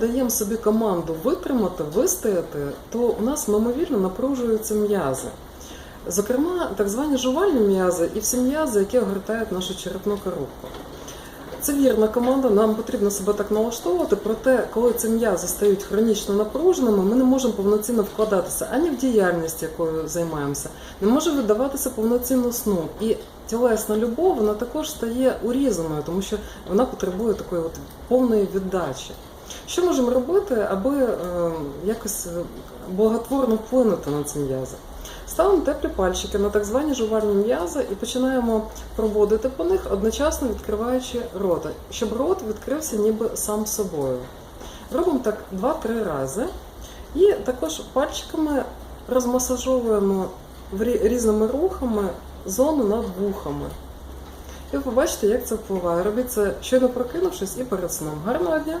даємо собі команду витримати, вистояти, то у нас мимовільно напружуються м'язи. Зокрема, так звані жувальні м'язи і всі м'язи, які огортають нашу черепну коробку. Це вірна команда, нам потрібно себе так налаштовувати, проте, коли ці м'язи стають хронічно напруженими, ми не можемо повноцінно вкладатися ані в діяльність, якою займаємося, не може видаватися повноцінно сну. І тілесна любов вона також стає урізаною, тому що вона потребує такої от повної віддачі. Що можемо робити, аби е, якось е, благотворно вплинути на ці м'язи? Ставимо теплі пальчики на так звані жувальні м'язи і починаємо проводити по них, одночасно відкриваючи рота, щоб рот відкрився ніби сам собою. Робимо так 2-3 рази. І також пальчиками розмасажовуємо різними рухами зону над вухами. І ви побачите, як це впливає. Робіть це щойно прокинувшись і перед сном. Гарного дня!